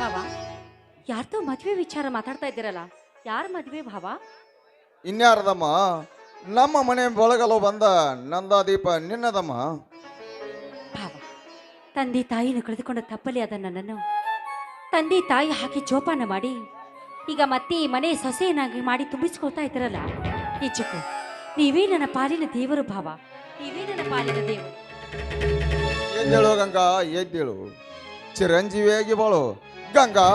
ಭಾವ ಯಾರ್ದೋ ಮದ್ವೆ ವಿಚಾರ ಮಾತಾಡ್ತಾ ಇದ್ದೀರಲ್ಲ ಯಾರ ಮದ್ವೆ ಭಾವ? ಇನ್ಯಾರದಮ್ಮ? ನಮ್ಮ ಮನೆ ಬಳಗಲು ಬಂದ ನಂದಾದೀಪ ನಿನ್ನದಮ್ಮ? ಭಾವ ತಂದೆ ತಾಯಿನ ಕಳೆದುಕೊಂಡ ತಪ್ಪಲಿ ಅದ ನನ್ನನ್ನು ತಂದೆ ತಾಯಿ ಹಾಕಿ ಜೋಪಾನ ಮಾಡಿ ಈಗ ಮತ್ತೆ ಈ ಮನೆ ಸೊಸೆಯನ್ನಾಗಿ ಮಾಡಿ ತುಂಬಿಸ್ಕೊಳ್ತಾ ಇದ್ದೀರಲ್ಲ. ನಿಜಕ್ಕೂ ನೀವೇ ನನ್ನ ಪಾಲಿನ ದೇವರು ಭಾವ ನೀವೇ ನನ್ನ ಪಾಲಿನ ದೇವರು. ಎದ್ದೇಳು ಗಂಗಾ ಎದ್ದೇಳು. ಚಿರಂಜೀವಿಯಾಗಿ ಬಾಳು. ಗಂಗಾ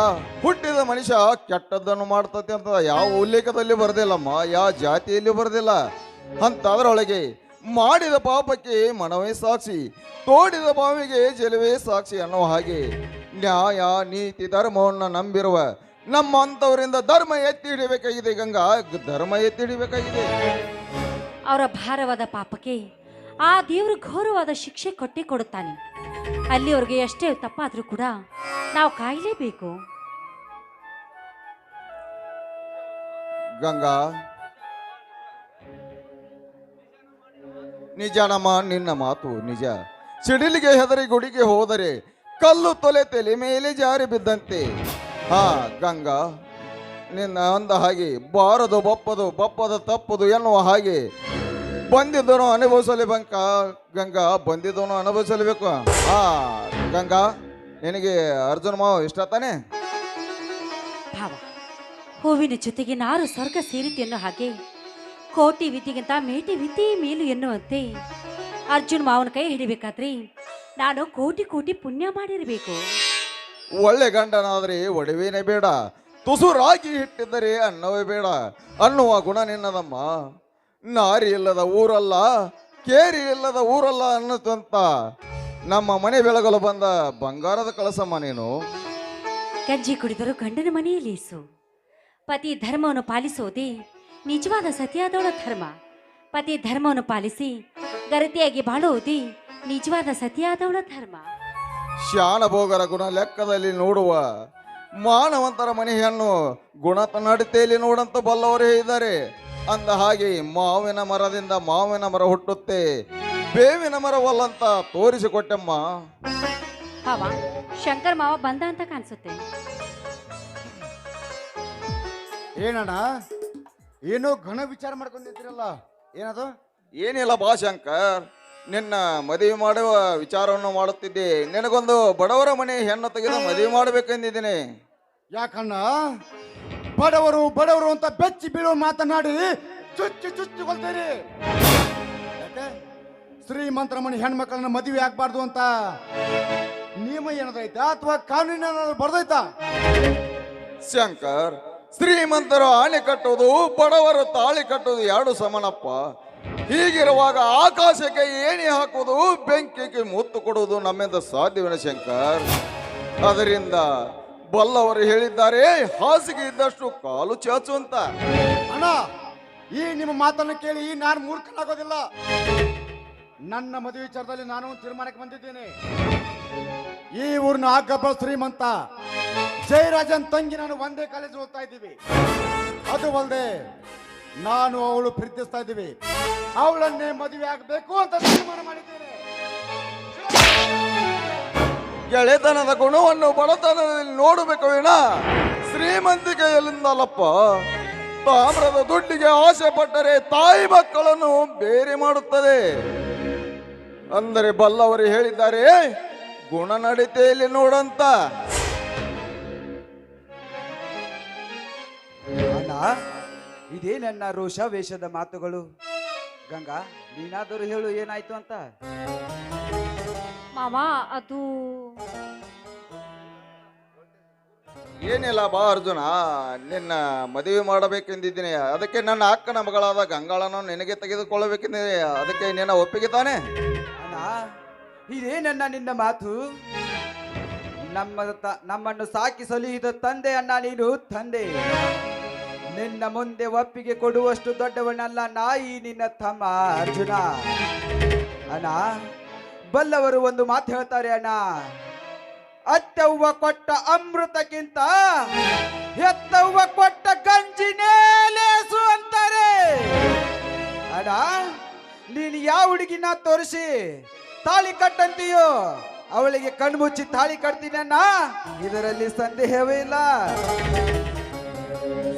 ಹುಟ್ಟಿದ ಮನುಷ್ಯ ಕೆಟ್ಟದ್ದನ್ನು ಮಾಡ್ತತಿ ಅಂತ ಯಾವ ಉಲ್ಲೇಖದಲ್ಲಿ ಬರ್ದಿಲ್ಲಮ್ಮ, ಯಾವ ಜಾತಿಯಲ್ಲಿ ಬರೋದಿಲ್ಲ. ಅಂತ ಅದರೊಳಗೆ ಮಾಡಿದ ಪಾಪಕ್ಕೆ ಮನವೇ ಸಾಕ್ಷಿ, ತೋಡಿದ ಬಾವಿಗೆ ಜಲವೇ ಸಾಕ್ಷಿ ಅನ್ನುವ ಹಾಗೆ ನ್ಯಾಯ, ನೀತಿ, ಧರ್ಮವನ್ನು ನಂಬಿರುವ ನಮ್ಮ ಅಂತವರಿಂದ ಧರ್ಮ ಎತ್ತಿ ಹಿಡಿಬೇಕಾಗಿದೆ ಗಂಗಾ, ಧರ್ಮ ಎತ್ತಿ ಹಿಡಿಬೇಕಾಗಿದೆ. ಅವರ ಭಾರವಾದ ಪಾಪಕ್ಕೆ ಆ ದೇವರು ಘೋರವಾದ ಶಿಕ್ಷೆ ಕೊಟ್ಟೆ ಕೊಡುತ್ತಾನೆ. ಅಲ್ಲಿವರೆಗೆ ಎಷ್ಟೇ ತಪ್ಪಾದರೂ ಕೂಡ ನಾವು ಕಾಯಲೇಬೇಕು. ಗಂಗಾ ನಿಜನಮ್ಮ ನಿನ್ನ ಮಾತು ನಿಜ. ಸಿಡಿಲಿಗೆ ಹೆದರಿ ಗುಡಿಗೆ ಹೋದರೆ ಕಲ್ಲು ತೊಲೆ ತಲೆ ಮೇಲೆ ಜಾರಿ ಬಿದ್ದಂತೆ. ಹಾ ಗಂಗಾ, ನಿನ್ನ ಅಂದ ಹಾಗೆ ಬಾರದು ಬಪ್ಪದು ಬಪ್ಪದು ತಪ್ಪದು ಎನ್ನುವ ಹಾಗೆ ಬಂದಿದ್ದನು ಅನುಭವಿಸಲೇಬೇಕ ಗಂಗಾ ಬಂದಿದ್ದನು ಅನುಭವಿಸಲೇಬೇಕು ಆ ಗಂಗಾ ನಿನಗೆ ಅರ್ಜುನ ಮಾವ ಇಷ್ಟ ತಾನೆ? ಭಾವ ಹೂವಿನ ಜೊತೆಗೆ ನಾರು ಸ್ವರ್ಗ ಸೇರಿತು ಎನ್ನೋ ಹಾಗೆ ಕೋಟಿ ವಿದ್ಯೆಗಿಂತ ಮೇಟಿ ವಿದ್ಯೆ ಮೇಲು ಎನ್ನುವಂತೆ ಅರ್ಜುನ್ ಮಾವನ ಕೈ ಹಿಡಿಬೇಕಾದ್ರೆ ನಾನು ಕೋಟಿ ಕೋಟಿ ಪುಣ್ಯ ಮಾಡಿರಬೇಕು. ಒಳ್ಳೆ ಗಂಡನಾದ್ರೆ ಒಡವೇನೆ ಬೇಡ ತುಸುರಾಗಿ ಹಿಟ್ಟಿದ್ದರೆ ಅನ್ನವೇ ಬೇಡ ಅನ್ನುವ ಗುಣ ನಿನ್ನದಮ್ಮ. ನಾರಿ ಇಲ್ಲದ ಊರಲ್ಲ ಕೇರಿ ಇಲ್ಲದ ಊರಲ್ಲ ಅನ್ನತಂತ ನಮ್ಮ ಮನೆ ಬೆಳಗಲು ಬಂದ ಬಂಗಾರದ ಕಳಸಮ್ಮ ನೀನು. ಗಂಜಿ ಕುಡಿದರು ಗಂಡನ ಮನೆಯಲ್ಲಿ ಇಸು. ಪತಿ ಧರ್ಮವನ್ನು ಪಾಲಿಸುವುದೇ ನಿಜವಾದ ಸತಿಯಾದವಳ ಧರ್ಮ. ಪತಿ ಧರ್ಮವನ್ನು ಪಾಲಿಸಿ ಗರತಿಯಾಗಿ ಬಾಳುವುದೇ ನಿಜವಾದ ಸತಿಯಾದವಳ ಧರ್ಮ. ಶಾನಭೋಗರ ಗುಣ ಲೆಕ್ಕದಲ್ಲಿ ನೋಡುವ ಮಾನವಂತರ ಮನೆಯನ್ನು ಗುಣ ಗುಣತ ನಡತೆಯಲ್ಲಿ ನೋಡಂತ ಬಲ್ಲವರೇ ಇದ್ದಾರೆ. ಅಂದ ಹಾಗೆ ಮಾವಿನ ಮರದಿಂದ ಮಾವಿನ ಮರ ಹುಟ್ಟುತ್ತೆ. ಬೇವಿನ ಮರವಲ್ಲಂತ ತೋರಿಸಿಕೊಟ್ಟಮ್ಮ. ಶಂಕರ್ ಮಾವ ಬಂದ ಅಂತ ಕಾಣಿಸುತ್ತೆ. ಏನಣ್ಣ? ಏನೋ ಘನ ವಿಚಾರ ಮಾಡ್ಕೊಂಡಿದ್ದೀರಲ್ಲ ಏನದು? ಏನಿಲ್ಲ ಬಾ ಶಂಕರ್ ನಿನ್ನ ಮದುವೆ ಮಾಡುವ ವಿಚಾರವನ್ನು ಮಾಡುತ್ತಿದ್ದೆ. ನಿನಗೊಂದು ಬಡವರ ಮನೆ ಹೆಣ್ಣು ತೆಗೆದು ಮದುವೆ ಮಾಡಬೇಕೆಂದಿದ್ದೀನಿ. ಯಾಕಣ್ಣ? ಬಡವರು ಬಡವರು ಅಂತ ಬೆಚ್ಚಿ ಬೀಳೋ ಮಾತನಾಡಿ ಚುಚ್ಚಿ ಚುಚ್ಚಿ ಕೊಳ್ತೀರಿ ಯಾಕೆ? ಶ್ರೀಮಂತರ ಮನೆ ಹೆಣ್ಮಕ್ಳನ್ನ ಮದುವೆ ಆಗ್ಬಾರ್ದು ಅಂತ. ನಿಯಮ ಏನದೈತಾ ಅಥವಾ ಕಾನೂನಿನ ಬರ್ದೈತಾ ಶಂಕರ್, ಶ್ರೀಮಂತರು ಆಣೆ ಕಟ್ಟೋದು ಬಡವರು ತಾಳಿ ಕಟ್ಟೋದು ಎರಡು ಸಮಾನಪ್ಪ. ಹೀಗಿರುವಾಗ ಆಕಾಶಕ್ಕೆ ಏಣಿ ಹಾಕುವುದು, ಬೆಂಕಿಗೆ ಮುತ್ತು ಕೊಡುವುದು ನಮ್ಮಿಂದ ಸಾಧ್ಯವೇನ ಶಂಕರ್? ಅದರಿಂದ ಬಲ್ಲವರು ಹೇಳಿದ್ದಾರೆ, ಹಾಸಿಗೆ ಇದ್ದಷ್ಟು ಕಾಲು ಚಾಚು ಅಂತ. ಅಣ್ಣ, ಈ ನಿಮ್ಮ ಮಾತನ್ನು ಕೇಳಿ ನಾನು ಮೂರ್ಖನಾಗೋದಿಲ್ಲ. ನನ್ನ ಮದುವೆ ವಿಚಾರದಲ್ಲಿ ನಾನು ತೀರ್ಮಾನಕ್ಕೆ ಬಂದಿದ್ದೇನೆ. ಈ ಊರಿನ ಆಗಬ್ಬ ಶ್ರೀಮಂತ ಜಯರಾಜನ್ ತಂಗಿ ನಾನು ಒಂದೇ ಕಾಲೇಜ್ ಓದ್ತಾ ಇದ್ದೀವಿ. ಅದು ಅಲ್ಲದೆ ನಾನು ಅವಳು ಪ್ರೀತಿಸ್ತಾ ಇದ್ದೀವಿ. ಅವಳನ್ನೇ ಮದುವೆ ಆಗಬೇಕು ಅಂತ ತೀರ್ಮಾನ ಮಾಡಿದ್ದೇನೆ. ಗೆಳೆತನದ ಗುಣವನ್ನು ಬಡತನದಲ್ಲಿ ನೋಡಬೇಕು ವಿನ ಶ್ರೀಮಂತಿಕೆಯಲ್ಲಿಂದಲಪ್ಪ ತಾಮ್ರದ ದುಡ್ಡಿಗೆ ಆಸೆ ಪಟ್ಟರೆ ತಾಯಿ ಮಕ್ಕಳನ್ನು ಬೇರೆ ಮಾಡುತ್ತದೆ. ಅಂದರೆ ಬಲ್ಲವರು ಹೇಳಿದ್ದಾರೆ, ಗುಣ ನಡಿತೆಯಲ್ಲಿ ನೋಡಂತ. ಅಣ್ಣ ಇದೇನನ್ನ ರೋಷ ವೇಷದ ಮಾತುಗಳು? ಗಂಗಾ, ನೀನಾದರೂ ಹೇಳು ಏನಾಯ್ತು ಅಂತ. ಮಾವ ಅದು. ಏನಿಲ್ಲ ಬಾ ಅರ್ಜುನ ನಿನ್ನ ಮದುವೆ ಮಾಡಬೇಕೆಂದಿದ್ದೀನಿ. ಅದಕ್ಕೆ ನನ್ನ ಅಕ್ಕನ ಮಗಳಾದ ಗಂಗಾಳನ ನಿನಗೆ ತೆಗೆದುಕೊಳ್ಳಬೇಕೆಂದಿದೆ ಅದಕ್ಕೆ ನಿನ್ನ ಒಪ್ಪಿಗೆ ತಾನೆ? ಅಣ್ಣ ಇದೇ ನನ್ನ ನಿನ್ನ ಮಾತು? ನಮ್ಮ ತ- ನಮ್ಮನ್ನು ಸಾಕಿ ಸಲುಹಿದ ತಂದೆ ಅಣ್ಣ ನೀನು ತಂದೆ. ನಿನ್ನ ಮುಂದೆ ಒಪ್ಪಿಗೆ ಕೊಡುವಷ್ಟು ದೊಡ್ಡವನಲ್ಲ ನಾಯಿ ನಿನ್ನ ತಮ್ಮ ಅರ್ಜುನ. ಅಣ್ಣ ಬಲ್ಲವರು ಒಂದು ಮಾತು ಹೇಳ್ತಾರೆ ಅಣ್ಣ. ಅತ್ತವ್ವ ಕೊಟ್ಟ ಅಮೃತಕ್ಕಿಂತ ಎತ್ತವ್ವ ಕೊಟ್ಟ ಗಂಜಿನೇ ಲೇಸು ಅಂತಾರೆ. ಅಣ್ಣ, ನೀನು ಯಾವ ಹುಡುಗಿನ ತೋರಿಸಿ ತಾಳಿ ಕಟ್ಟಂತೀಯೋ? ಅವಳಿಗೆ ಕಣ್ಮುಚ್ಚಿ ತಾಳಿ ಕಟ್ತೀನಿ ಅಣ್ಣ. ಇದರಲ್ಲಿ ಸಂದೇಹವೇ ಇಲ್ಲ.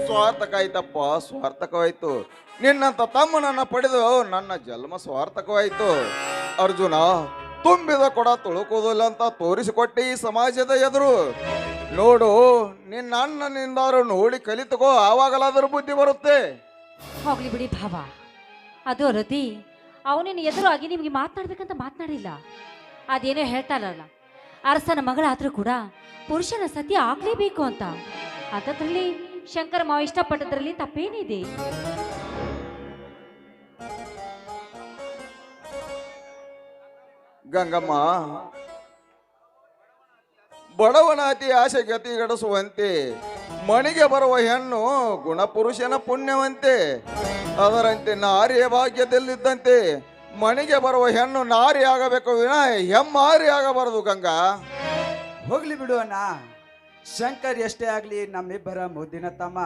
ಸ್ವಾರ್ಥಕಾಯ್ತಪ್ಪ ಸ್ವಾರ್ಥಕವಾಯ್ತು. ನಿನ್ನಂತ ತಮ್ಮನನ್ನ ಪಡೆದು ನನ್ನ ಜನ್ಮ ಸ್ವಾರ್ಥಕವಾಯ್ತು. ಅರ್ಜುನ ತುಂಬಿದ ಕೊಡ ತುಳುಕೋದಿಲ್ಲ ಅಂತ ತೋರಿಸಿಕೊಟ್ಟೆ ಈ ಸಮಾಜದ ಎದುರು. ನೋಡು, ನಿನ್ನ ಅಣ್ಣನಿಂದಾರು ನೋಡಿ ಕಲಿತುಕೋ, ಆವಾಗಲಾದರೂ ಬುದ್ಧಿ ಬರುತ್ತೆ. ಹೋಗ್ಲಿ ಬಿಡಿ ಭಾವ. ಅದು ರತಿ, ಅವನಿನ ಎದುರಾಗಿ ನಿಮಗೆ ಮಾತನಾಡ್ಬೇಕಂತ ಮಾತನಾಡಿಲ್ಲ. ಅದೇನೋ ಹೇಳ್ತಾರಲ್ಲ ಅರಸನ ಮಗಳಾದ್ರೂ ಕೂಡ ಪುರುಷನ ಸತಿ ಆಗ್ಲೇಬೇಕು ಅಂತ. ಅಂಥದ್ರಲ್ಲಿ ಶಂಕರ ಮಾವ ಇಷ್ಟಪಟ್ಟದ್ರಲ್ಲಿ ತಪ್ಪೇನಿದೆ. ಗಂಗಮ್ಮ, ಬಡವನಾತಿ ಆಸೆ ಗತಿಗಡಿಸುವಂತೆ ಮಣಿಗೆ ಬರುವ ಹೆಣ್ಣು ಗುಣಪುರುಷನ ಪುಣ್ಯವಂತೆ, ಅದರಂತೆ ನಾರಿಯ ಭಾಗ್ಯದಲ್ಲಿದ್ದಂತೆ ಮಣಿಗೆ ಬರುವ ಹೆಣ್ಣು ನಾರಿ ಆಗಬೇಕು ವಿನ ಹೆಮ್ಮಾರಿ ಆಗಬಾರದು ಗಂಗಾ. ಹೋಗ್ಲಿ ಬಿಡು ಅಣ್ಣ, ಶಂಕರ್ ಎಷ್ಟೇ ಆಗ್ಲಿ ನಮ್ಮಿಬ್ಬರ ಮುದ್ದಿನ ತಮ್ಮ.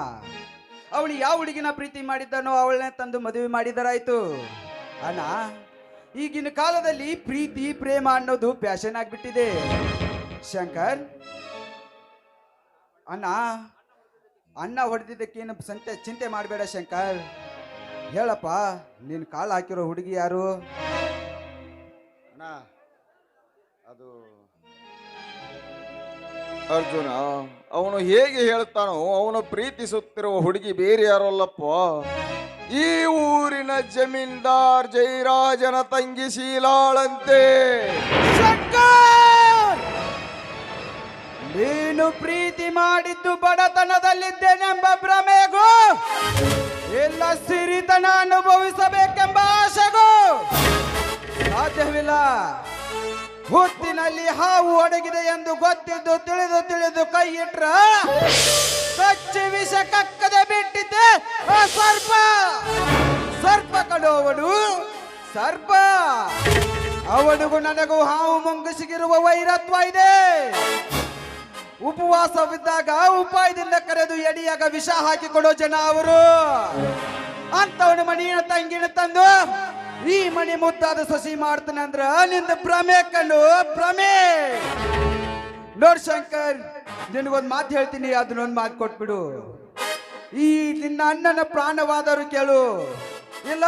ಅವಳು ಯಾವ ಹುಡುಗಿನ ಪ್ರೀತಿ ಮಾಡಿದ್ದಾನೋ ಅವಳನ್ನೇ ತಂದು ಮದುವೆ ಮಾಡಿದರಾಯ್ತು. ಅಣ್ಣ ಈಗಿನ ಕಾಲದಲ್ಲಿ ಪ್ರೀತಿ, ಪ್ರೇಮ ಅನ್ನೋದು ಫ್ಯಾಷನ್ ಆಗಿಬಿಟ್ಟಿದೆ. ಶಂಕರ್, ಅಣ್ಣ ಅಣ್ಣ ಹೊಡೆದಿದ್ದಕ್ಕೇನು ಸಂತೆ, ಚಿಂತೆ ಮಾಡಬೇಡ ಶಂಕರ್. ಹೇಳಪ್ಪ, ನೀನು ಕಾಲು ಹಾಕಿರೋ ಹುಡುಗಿ ಯಾರು? ಅಣ್ಣ, ಅದು ಅರ್ಜುನ, ಅವನು ಹೇಗೆ ಹೇಳ್ತಾನೋ, ಅವನು ಪ್ರೀತಿಸುತ್ತಿರುವ ಹುಡುಗಿ ಬೇರೆ ಯಾರಲ್ಲಪ್ಪ? ಈ ಊರಿನ ಜಮೀನ್ದಾರ್ ಜೈರಾಜನ ತಂಗಿ ಶೀಲಾಳಂತೆ! ನೀನು ಪ್ರೀತಿ ಮಾಡಿದ್ದು ಬಡತನದಲ್ಲಿದ್ದೇನೆಂಬ ಭ್ರಮೆಗೂ, ಎಲ್ಲ ಸಿರಿತನ ಅನುಭವಿಸಬೇಕೆಂಬ ಆಶೆಗೂ ಸಾಧ್ಯವಿಲ್ಲ ಹುತ್ತಿನಲ್ಲಿ ಹಾವು ಅಡಗಿದೆ ಎಂದು ಗೊತ್ತಿದ್ದು ತಿಳಿದು ತಿಳಿದು ಕೈ ಇಟ್ರ ಕಚ್ಚಿ ವಿಷ ಕಕ್ಕದೆ ಬಿಟ್ಟಿದ್ದೆ. ಆ, ಸರ್ಪ. ಸರ್ಪ ಕಡುವವನು ಸರ್ಪ. ಅವನಿಗೂ ನನಗೂ ಹಾವು ಮುಂಗಿಸಿಗಿರುವ ವೈರತ್ವ ಇದೆ. ಉಪವಾಸವಿದ್ದಾಗ ಉಪಾಯದಿಂದ ಕರೆದು ಎಡಿಯಾಗ ವಿಷ ಹಾಕಿಕೊಡೋ ಜನ ಅವರು. ಅಂತವನ ಮಣಿಯ ತಂಗಿನ ತಂದು, ಈ ಮಣಿ ಮುದ್ದಾದ ಸಸಿ ಮಾಡ್ತಾನಂದ್ರ ನಿಂದ ಭ್ರಮೆ ಕಣ್ಣು ಪ್ರಮೇ ನೋಡ್ ಶಂಕರ್ ನಿನಗೊಂದ್ ಮಾತು ಹೇಳ್ತೀನಿ, ಅದನ್ನೊಂದು ಮಾತು ಕೊಟ್ಬಿಡು. ಈ ನಿನ್ನ ಅಣ್ಣನ ಪ್ರಾಣವಾದರೂ ಕೇಳು. ಇಲ್ಲ,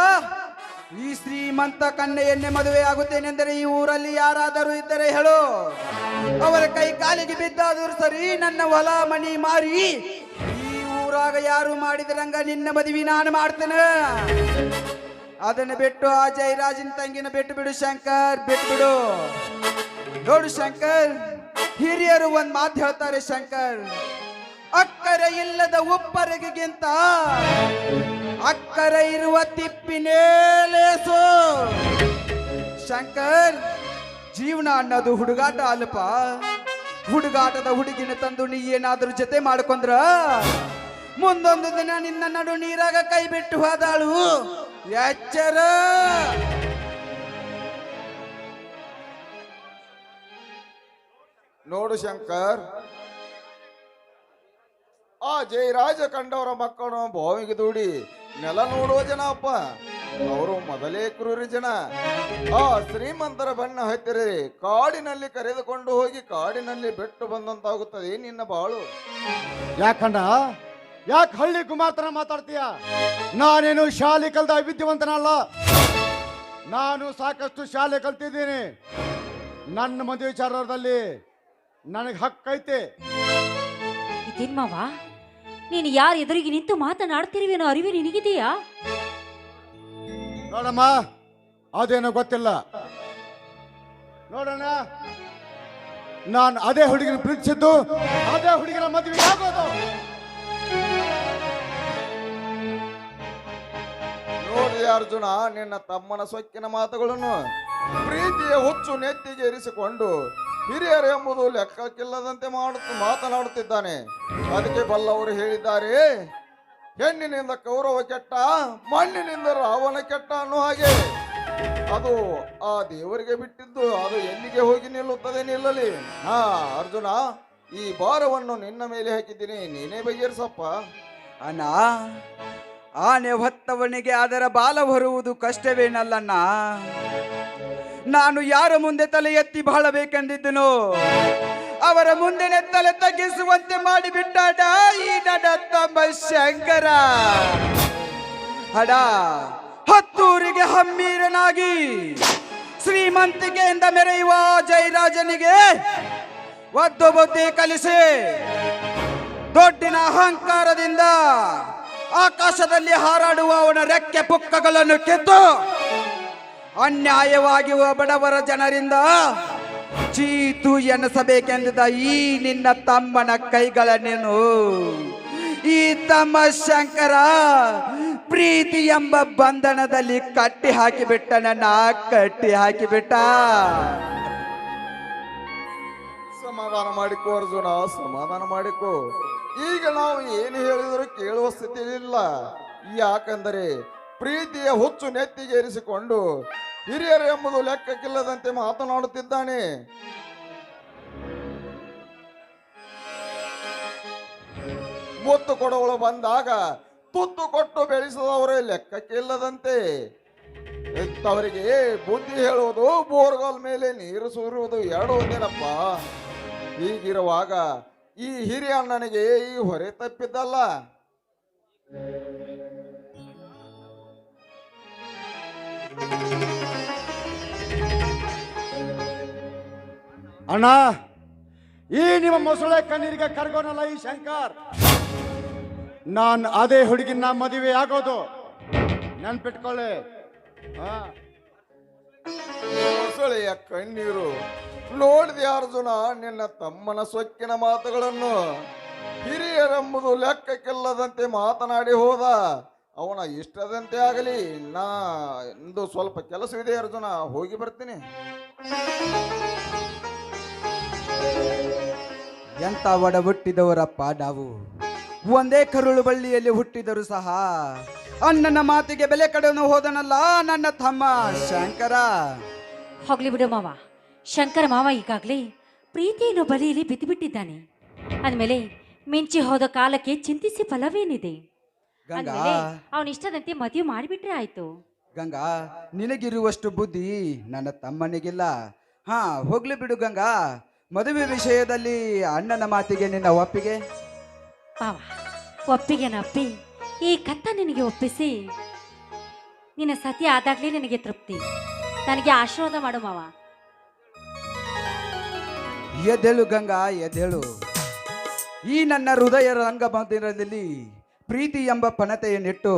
ಈ ಶ್ರೀಮಂತ ಕನ್ನೆಯನ್ನೇ ಮದುವೆ ಆಗುತ್ತೇನೆಂದರೆ ಈ ಊರಲ್ಲಿ ಯಾರಾದರೂ ಇದ್ದರೆ ಹೇಳು. ಅವರ ಕೈ ಕಾಲಿಗೆ ಬಿದ್ದಾದರೂ ಸರಿ, ನನ್ನ ಹೊಲ ಮಣಿ ಮಾರಿ. ಈ ಊರಾಗ ಯಾರು ಮಾಡಿದ್ರಂಗ ನಿನ್ನ ಮದುವೆ ನಾನು ಮಾಡ್ತೇನೆ. ಅದನ್ನ ಬಿಟ್ಟು ಆ ಜಯರಾಜನ್ ತಂಗಿನ ಬಿಟ್ಟು ಬಿಡು ಶಂಕರ್, ಬಿಟ್ಟು ಬಿಡು. ನೋಡು ಶಂಕರ್. ಹಿರಿಯರು ಒಂದ್ ಮಾತು ಹೇಳ್ತಾರೆ ಶಂಕರ್, ಅಕ್ಕರೆ ಇಲ್ಲದ ಉಪ್ಪರಿಗಿಂತ ಅಕ್ಕರೆ ಇರುವ ತಿಪ್ಪಿನೇಲೇಸು ಶಂಕರ್, ಜೀವನ ಅನ್ನೋದು ಹುಡುಗಾಟ ಅಲ್ಪ ಹುಡುಗಾಟದ ಹುಡುಗಿನ ತಂದು ನೀ ಏನಾದ್ರೂ ಜೊತೆ ಮಾಡ್ಕೊಂಡ್ರ? ಮುಂದೊಂದು ದಿನ ನಿನ್ನ ನಡು ನೀರಾಗ ಕೈ ಬಿಟ್ಟು ಹೋದಾಳು. ಎಚ್ಚರ. ನೋಡು ಶಂಕರ್. ಆ ಜಯರಾಜ ಕಂಡವರ ಮಕ್ಕಳು ಬಾವಿಗೆ ದೂಡಿ ನೆಲ ನೋಡುವ ಜನ ಅಪ್ಪ. ಅವರು ಮೊದಲೇ ಕ್ರೂರಿ ಜನ. ಆ ಶ್ರೀಮಂತರ ಬಣ್ಣ ಹತ್ತಿರೆ, ಕಾಡಿನಲ್ಲಿ ಕರೆದುಕೊಂಡು ಹೋಗಿ ಕಾಡಿನಲ್ಲಿ ಬಿಟ್ಟು ಬಂದಂತಾಗುತ್ತದೆ ನಿನ್ನ ಬಾಳು. ಯಾಕಂಡ ಯಾಕೆ ಹಳ್ಳಿ ಕುಮಾರ್ತನ ಮಾತಾಡ್ತೀಯ? ನಾನೇನು ಶಾಲೆ ಕಲ್ತ ವಿದ್ಯಾವಂತನಲ್ಲ ನಾನು ಸಾಕಷ್ಟು ಶಾಲೆ ಕಲ್ತಿದ್ದೀನಿ. ನನ್ನ ಮದುವೆ ವಿಚಾರದಲ್ಲಿ ನನಗೆ ಹಕ್ಕೈತೆ. ಇದೇನ್ ಮಾವ ನೀನು ಯಾರು ಎದುರಿಗೆ ನಿಂತು ಮಾತನಾಡ್ತಿರುವೇನೋ ಅರಿವಿ ನಿನಗಿದೆಯಾ? ನೋಡಮ್ಮ ಅದೇನೋ ಗೊತ್ತಿಲ್ಲ. ನೋಡೋಣ ನಾನು ಅದೇ ಹುಡುಗಿನ ಪ್ರೀತಿಸಿದ್ದು ಅದೇ ಹುಡುಗಿನ ಮದುವೆ ಆಗೋದು. ನೋಡಿ ಅರ್ಜುನ ನಿನ್ನ ತಮ್ಮನ ಸೊಕ್ಕಿನ ಮಾತುಗಳನ್ನು ಪ್ರೀತಿಯ ಹುಚ್ಚು ನೆತ್ತಿಗೆ ಇರಿಸಿಕೊಂಡು ಹಿರಿಯರು ಎಂಬುದು ಲೆಕ್ಕಕ್ಕಿಲ್ಲದಂತೆ ಮಾಡುತ್ತ ಮಾತನಾಡುತ್ತಿದ್ದಾನೆ. ಅದಕ್ಕೆ ಬಲ್ಲವರು ಹೇಳಿದ್ದಾರೆ, ಹೆಣ್ಣಿನಿಂದ ಕೌರವ ಕೆಟ್ಟ, ಮಣ್ಣಿನಿಂದ ರಾವಣ ಕೆಟ್ಟ ಅನ್ನೋ ಹಾಗೆ. ಅದು ಆ ದೇವರಿಗೆ ಬಿಟ್ಟಿದ್ದು, ಅದು ಎಲ್ಲಿಗೆ ಹೋಗಿ ನಿಲ್ಲುತ್ತದೆ ನಿಲ್ಲಲಿ. ಹಾ, ಅರ್ಜುನ, ಈ ಭಾರವನ್ನು ನಿನ್ನ ಮೇಲೆ ಹಾಕಿದ್ದೀನಿ. ನೀನೇ ಬಗೆಹರಿಸಪ್ಪ ಅಣ್ಣ, ಆನೆ ಹೊತ್ತವನಿಗೆ ಅದರ ಬಾಲ ಬರುವುದು ಕಷ್ಟವೇನಲ್ಲಣ್ಣ? ನಾನು ಯಾರ ಮುಂದೆ ತಲೆ ಎತ್ತಿ ಬಾಳಬೇಕೆಂದಿದ್ದನು? ಅವರ ಮುಂದಿನ ತಲೆ ತಗ್ಗಿಸುವಂತೆ ಮಾಡಿಬಿಟ್ಟ ಈ ನಡ ತಮ್ಮ ಶಂಕರ ಹಡ ಹತ್ತೂರಿಗೆ ಹಮ್ಮೀರನಾಗಿ ಶ್ರೀಮಂತಿಕೆಯಿಂದ ಮೆರೆಯುವ ಜಯರಾಜನಿಗೆ ಬುದ್ಧಿ ಕಲಿಸಿ ದೊಡ್ಡಿನ ಅಹಂಕಾರದಿಂದ ಆಕಾಶದಲ್ಲಿ ಹಾರಾಡುವ ಅವನ ರೆಕ್ಕೆ ಪುಕ್ಕಗಳನ್ನು ಕಿತ್ತು ಅನ್ಯಾಯವಾಗಿ ಬಡವರ ಜನರಿಂದ ಚೀತು ಎನಿಸಬೇಕೆಂದಿದ್ದ ಈ ನಿನ್ನ ತಮ್ಮನ ಕೈಗಳನ್ನೇನು? ಈ ತಮ್ಮ ಶಂಕರ ಪ್ರೀತಿ ಎಂಬ ಬಂಧನದಲ್ಲಿ ಕಟ್ಟಿ ಹಾಕಿಬಿಟ್ಟ, ನನ್ನ ಕಟ್ಟಿ ಹಾಕಿಬಿಟ್ಟ. ಸಮಾಧಾನ ಮಾಡಿಕೋ ಅರ್ಜುನ, ಸಮಾಧಾನ ಮಾಡಿಕೋ. ಈಗ ನಾವು ಏನು ಹೇಳಿದರೂ ಕೇಳುವ ಸ್ಥಿತಿಯಲ್ಲಿಲ್ಲ. ಯಾಕಂದರೆ ಪ್ರೀತಿಯ ಹುಚ್ಚು ನೆತ್ತಿಗೆ ಇರಿಸಿಕೊಂಡು ಹಿರಿಯರು ಎಂಬುದು ಲೆಕ್ಕಕ್ಕಿಲ್ಲದಂತೆ ಮಾತನಾಡುತ್ತಿದ್ದಾನೆ. ಮುತ್ತು ಕೊಡವಳು ಬಂದಾಗ ತುತ್ತು ಕೊಟ್ಟು ಬೆಳೆಸಿದವರೇ ಲೆಕ್ಕಕ್ಕಿಲ್ಲದಂತೆ. ಅವರಿಗೆ ಬುದ್ಧಿ ಹೇಳುವುದು, ಬೋರ್ಗಲ್ ಮೇಲೆ ನೀರು ಸುರುವುದು ಎರಡು ಒಂದೇನಪ್ಪ ಹೀಗಿರುವಾಗ ಈ ಹಿರಿಯ ಅಣ್ಣನಿಗೆ ಈ ಹೊರೆ ತಪ್ಪಿದ್ದಲ್ಲ. ಅಣ್ಣ, ಈ ನಿಮ್ಮ ಮೊಸಳೆ ಕಣ್ಣೀರಿಗೆ ಕರ್ಗೋನಲ್ಲ ಈ ಶಂಕರ್. ನಾನು ಅದೇ ಹುಡುಗಿನ ಮದುವೆ ಆಗೋದು. ನೆನ್ಪಿಟ್ಕೊಳ್ಳಿ. ಮೊಸಳೆಯ ಕಣ್ಣೀರು ನೋಡಿದೆ ಅರ್ಜುನ ನಿನ್ನ ತಮ್ಮನ ಸೊಕ್ಕಿನ ಮಾತುಗಳನ್ನು ಹಿರಿಯರೆಂಬುದು ಲೆಕ್ಕಕ್ಕಿಲ್ಲದಂತೆ ಮಾತನಾಡಿ ಹೋದ. ಅವನ ಇಷ್ಟದಂತೆ ಆಗಲಿ ನಾ ಇಂದು ಸ್ವಲ್ಪ ಕೆಲಸವಿದೆ ಅರ್ಜುನ ಹೋಗಿ ಬರ್ತೀನಿ. ಎಂತ ಒಡ ಹುಟ್ಟಿದವರಪ್ಪ ನಾವು? ಒಂದೇ ಕರುಳು ಬಳ್ಳಿಯಲ್ಲಿ ಹುಟ್ಟಿದರು ಸಹ ಅಣ್ಣನ ಮಾತಿಗೆ ಬೆಲೆ ಕಡೆನು ಹೋದನಲ್ಲ ನನ್ನ ತಮ್ಮ ಶಂಕರ. ಹೋಗ್ಲಿ ಬಿಡು ಮಾವ. ಶಂಕರ ಮಾವ ಈಗಾಗಲೇ ಪ್ರೀತಿಯನ್ನು ಬಲಿಯಲ್ಲಿ ಬಿದ್ದುಬಿಟ್ಟಿದ್ದಾನೆ ಅಂದಮೇಲೆ ಮಿಂಚಿ ಹೋದ ಕಾಲಕ್ಕೆ ಚಿಂತಿಸಿ ಫಲವೇನಿದೆ? ಗಂಗಾ. ಅಂದಮೇಲೆ ಇಷ್ಟದಂತೆ ಮದುವೆ ಮಾಡಿಬಿಟ್ರೆ ಆಯ್ತು. ಗಂಗಾ ನಿನಗಿರುವಷ್ಟು ಬುದ್ಧಿ ನನ್ನ ತಮ್ಮನಿಗಿಲ್ಲ. ಹಾ ಹೋಗ್ಲಿ ಬಿಡು ಗಂಗಾ. ಮದುವೆ ವಿಷಯದಲ್ಲಿ ಅಣ್ಣನ ಮಾತಿಗೆ ನಿನ್ನ ಒಪ್ಪಿಗೆ? ಮಾವ ಒಪ್ಪಿಗೆನ ಅಪ್ಪಿ ಈ ಕತ್ತ ನಿನಗೆ ಒಪ್ಪಿಸಿ. ನಿನ್ನ ಸತಿ ಆದಾಗಲೇ ನಿನಗೆ ತೃಪ್ತಿ. ನನಗೆ ಆಶೀರ್ವಾದ ಮಾಡು ಮಾವ. ಎದೆಳು ಗಂಗಾ ಎದೆಳು ಈ ನನ್ನ ಹೃದಯ ರಂಗ ಮಂದಿರದಲ್ಲಿ ಪ್ರೀತಿ ಎಂಬ ಪಣತೆಯನ್ನಿಟ್ಟು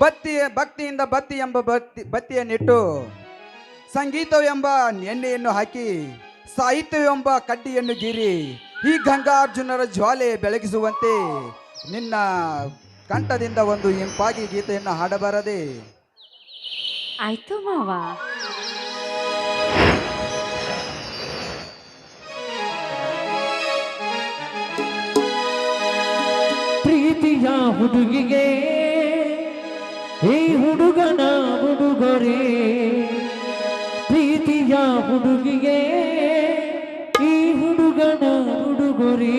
ಬತ್ತಿ ಭಕ್ತಿಯಿಂದ ಬತ್ತಿ ಎಂಬ ಬತ್ತಿ ಬತ್ತಿಯನ್ನಿಟ್ಟು ಸಂಗೀತವೆಂಬ ಎಣ್ಣೆಯನ್ನು ಹಾಕಿ ಸಾಹಿತ್ಯವೆಂಬ ಕಡ್ಡಿಯನ್ನು ಗೀರಿ ಈ ಗಂಗಾರ್ಜುನರ ಜ್ವಾಲೆ ಬೆಳಗಿಸುವಂತೆ ನಿನ್ನ ಕಂಠದಿಂದ ಒಂದು ಇಂಪಾಗಿ ಗೀತೆಯನ್ನು ಹಾಡಬಾರದೆ. ಆಯ್ತು ಮಾವ. ಪ್ರೀತಿಯ ಹುಡುಗಿಗೆ ಈ ಹುಡುಗನ ಹುಡುಗರೇ ಪ್ರೀತಿಯ ಹುಡುಗಿಗೆ ಹುಡುಗನ ಹುಡುಗರೇ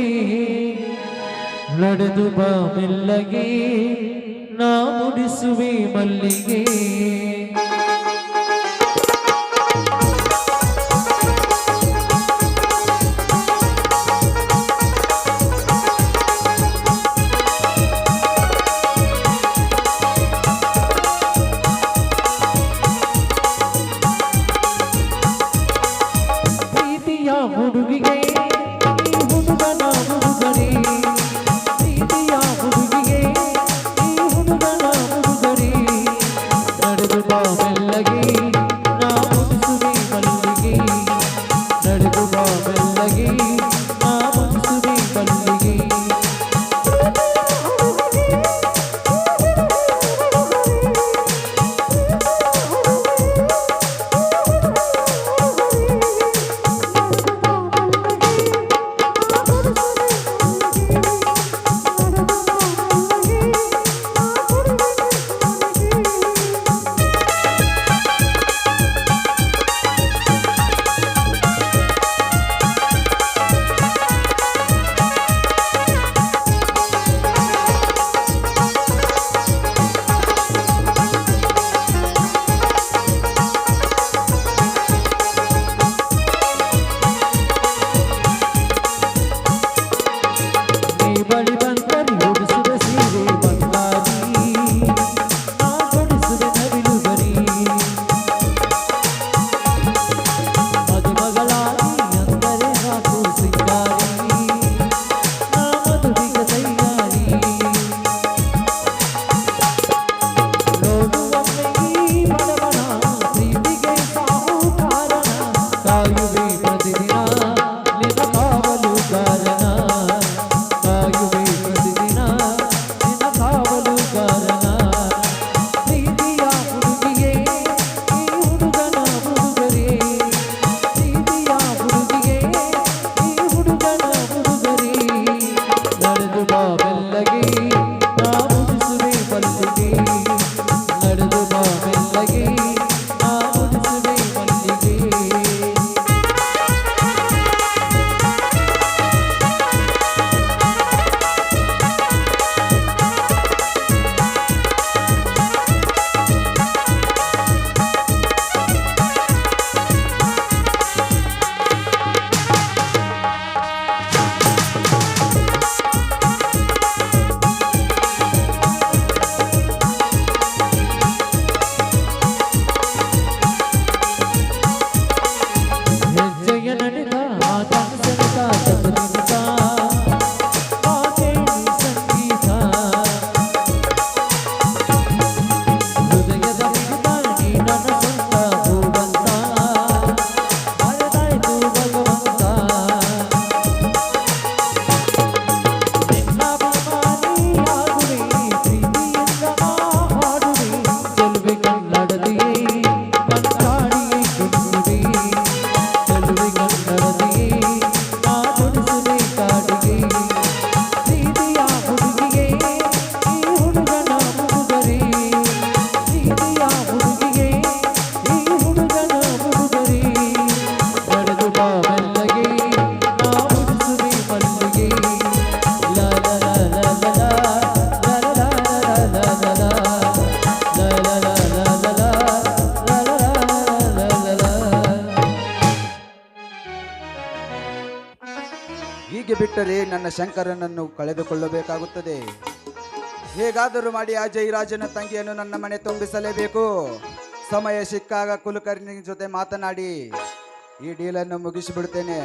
ನಡೆದು ಬಾ ಮೆಲ್ಲಗೆ ನಾ ಮುಡಿಸುವೆ ಮಲ್ಲಿಗೆ. ನನ್ನ ಶಂಕರನನ್ನು ಕಳೆದುಕೊಳ್ಳಬೇಕಾಗುತ್ತದೆ. ಹೇಗಾದರೂ ಮಾಡಿ ಆ ಜೈರಾಜನ ತಂಗಿಯನ್ನು ನನ್ನ ಮನೆ ತುಂಬಿಸಲೇಬೇಕು. ಸಮಯ ಸಿಕ್ಕಾಗ ಕುಲಕರ್ಣಿ ಜೊತೆ ಮಾತನಾಡಿ, ಈ ಡೀಲನ್ನು ಮುಗಿಸಿಬಿಡ್ತೇನೆ.